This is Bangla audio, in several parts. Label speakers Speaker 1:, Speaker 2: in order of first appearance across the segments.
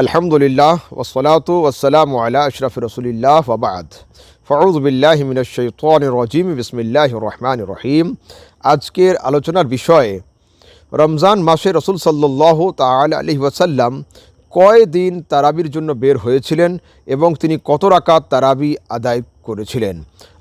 Speaker 1: আলহামদুলিল্লাহ ওসলাত ওসালাম আলা আশরাফ রসুলিল্লাহ ওবাদ ফরুজ বিল্লাহ মিনশাইতান রজিম। বিসমিল্লাহ রহমান রহিম। আজকের আলোচনার বিষয়ে, রমজান মাসে রসুল সাল্লাহ তাল আলহি ওয়াসাল্লাম কয় দিন তারাবির জন্য বের হয়েছিলেন এবং তিনি কত রাকাত তারাবি আদায় করেছিলেন?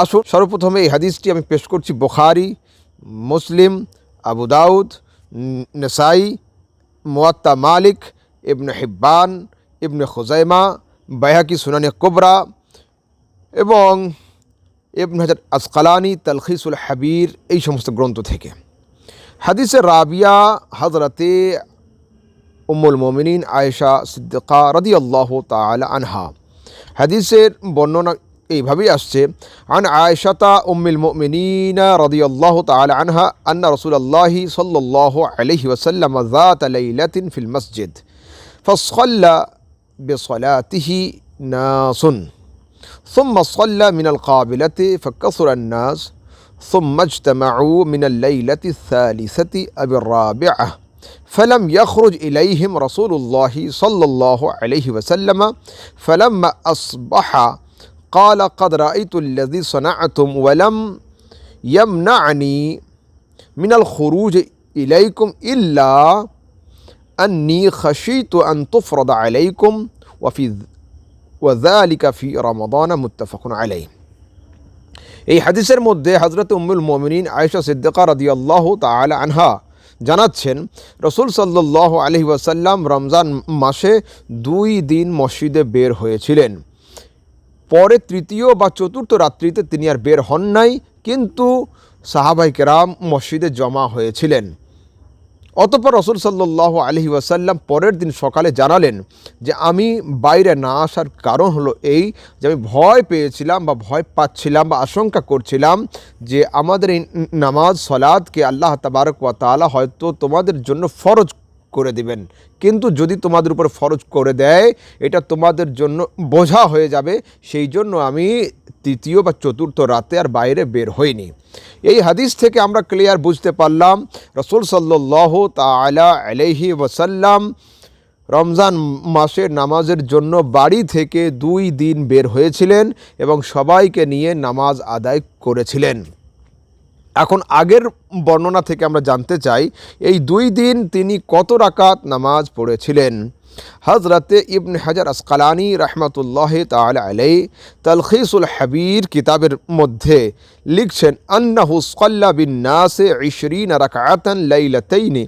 Speaker 1: আসুন, সর্বপ্রথমে এই হাদিসটি আমি পেশ করছি Bukhari, Muslim, Abu Dawud Nasai, Muwatta Malik Ibn Hibban, Ibn Khuzaymah Bayhaqi Sunan Kubra এবং ইবন হাজার আসকালানি, তালখিসুল হাবির, এই সমস্ত গ্রন্থ থেকে। হাদিসে রাবিয়া, হজরতে উম্মুল মোমিনিন আয়েশা সিদ্দিকা রদি আল্লাহ তালা আনহা। হাদিসের বর্ণনা এইভাবেই আসছে, আন আয়েশাতা উম্মিল মুমিনিনা রাদিয়াল্লাহু তাআলা আনহা আন্না রাসূলুল্লাহি সাল্লাল্লাহু আলাইহি ওয়াসাল্লাম যাত লাইলাতিন ফিল মসজিদ। فصلى بصلاته ناس. ثم صلى من القابلة فكثر الناس. ثم اجتمعوا من الليلة الثالثة أو الرابعة. فلم يخرج إليهم رسول الله صلى الله عليه وسلم. فلما أصبح قال قد رأيت الذي صنعتم ولم يمنعني من الخروج إليكم إلا أني خشيت তো تفرض عليكم وفي ওয়াজা আলী কাফি متفق عليه. এই হাদিসের মধ্যে হজরত উম্মুল মোমিনিন আয়েশা সিদ্দিকা রদি আল্লাহ তালা আনহা জানাচ্ছেন, রসুল সাল্লাহ আলহি ওয়াসাল্লাম রমজান মাসে দুই দিন মসজিদে বের হয়েছিলেন। পরে তৃতীয় বা চতুর্থ রাত্রিতে তিনি আর বের হন নাই, কিন্তু সাহাবাই কেরাম মসজিদে জমা হয়েছিলেন। অতপর রসুল সাল্লাহ আলহি ওয়াসাল্লাম পরের দিন সকালে জানালেন যে আমি বাইরে না আসার কারণ হলো এই যে আমি ভয় পেয়েছিলাম বা ভয় পাচ্ছিলাম বা আশঙ্কা করছিলাম যে আমাদের এই নামাজ সলাদকে আল্লাহ তাবারক ওয়া তালা হয়তো তোমাদের জন্য ফরজ করে দিবেন। কিন্তু যদি তোমাদের উপর ফরজ করে দেয়, এটা তোমাদের জন্য বোঝা হয়ে যাবে। সেই জন্য আমি তৃতীয় বা চতুর্থ রাতে আর বাইরে বের হইনি। এই হাদিস থেকে আমরা ক্লিয়ার বুঝতে পারলাম, রসুল সাল্লাহ তালা আলহি ওসাল্লাম রমজান মাসের নামাজের জন্য বাড়ি থেকে দুই দিন বের হয়েছিলেন এবং সবাইকে নিয়ে নামাজ আদায় করেছিলেন। এখন আগের বর্ণনা থেকে আমরা জানতে চাই, এই দুই দিন তিনি কত রাকাত নামাজ পড়েছিলেন? হজরতে ইবন হাজার আসকালানি রহমতুল্লাহ তাল আলাই তলখিসুল হাবির কিতাবের মধ্যে লিখছেন আন্নাহু সল্লা বিন নাসে ইশরিন রাকাতান লাইলাতাইনি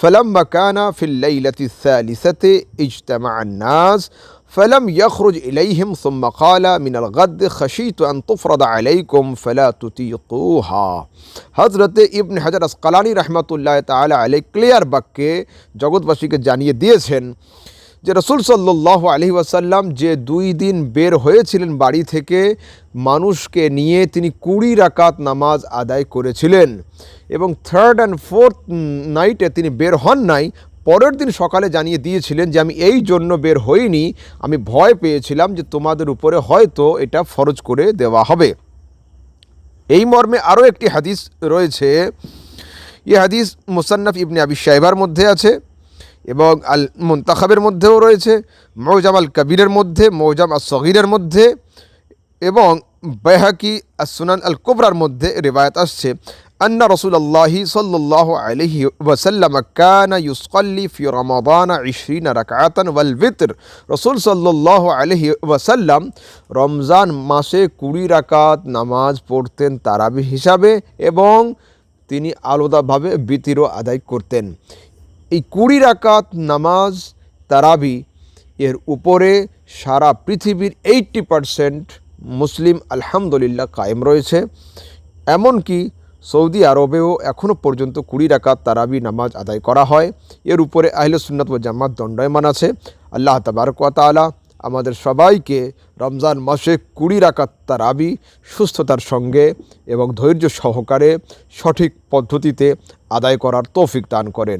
Speaker 1: ফলাম্মা কানা ফিল লাইলাতি الثالثة اجتمع الناس فلم يخرج إليهم ثم قال من الغد خشيت أن تفرض عليكم فلا تطيقوها হজরত ইবনে হাজার আসকালানি রহমতুল্লাহ তালা আলী ক্লিয়ার বাক্যে জগৎবাসীকে জানিয়ে দিয়েছেন যে রসুল সাল্লাহ আলহি ওয়াসাল্লাম যে দুই দিন বের হয়েছিলেন বাড়ি থেকে, মানুষকে নিয়ে তিনি কুড়ি রাকাত নামাজ আদায় করেছিলেন এবং থার্ড অ্যান্ড ফোর্থ নাইটে তিনি বের হন নাই। পরের দিন সকালে জানিয়ে দিয়েছিলেন যে, আমি এই জন্য বের হইনি, আমি ভয় পেয়েছিলাম যে তোমাদের উপরে হয়তো এটা ফরজ করে দেওয়া হবে। এই মর্মে আরও একটি হাদিস রয়েছে। এই হাদিস মুসান্নফ ইবনে আবি সাহেবার মধ্যে আছে। এবং আল মুন্তাখাবের মধ্যেও রয়েছে, মৌজাম আল কবিরের মধ্যে, মৌজাম আল সগিরের মধ্যে এবং বেহাকি আসুনান আল কোবরার মধ্যে রেবায়ত আসছে। আন্না রসুল্লাহি সাল্লাহ আলহি ওসাল্লাম কানা ইউসকাল্লি ফি রমাদানা ইশরিনা রাকাতান ওয়াল ভিতর। রসুল সাল্লাহ আলহি ওয়াসাল্লাম রমজান মাসে কুড়ি রাকাত নামাজ পড়তেন তারাবি হিসাবে এবং তিনি আলাদাভাবে বিতিরও আদায় করতেন। এই কুড়ি রাকাত নামাজ তারাবি এর উপরে সারা পৃথিবীর এইট্টি পারসেন্ট মুসলিম আলহামদুলিল্লাহ কায়েম রয়েছে। এমনকি সৌদি আরবেও এখনও পর্যন্ত কুড়ি রাকাত তারাবি নামাজ আদায় করা হয়। এর উপরে আহলে সুন্নত ও জামাত দণ্ডায়মান আছে। আল্লাহ তাবারকাত আমাদের সবাইকে রমজান মাসে কুড়ি রাকাত তারাবি সুস্থতার সঙ্গে এবং ধৈর্য সহকারে সঠিক পদ্ধতিতে আদায় করার তৌফিক দান করেন।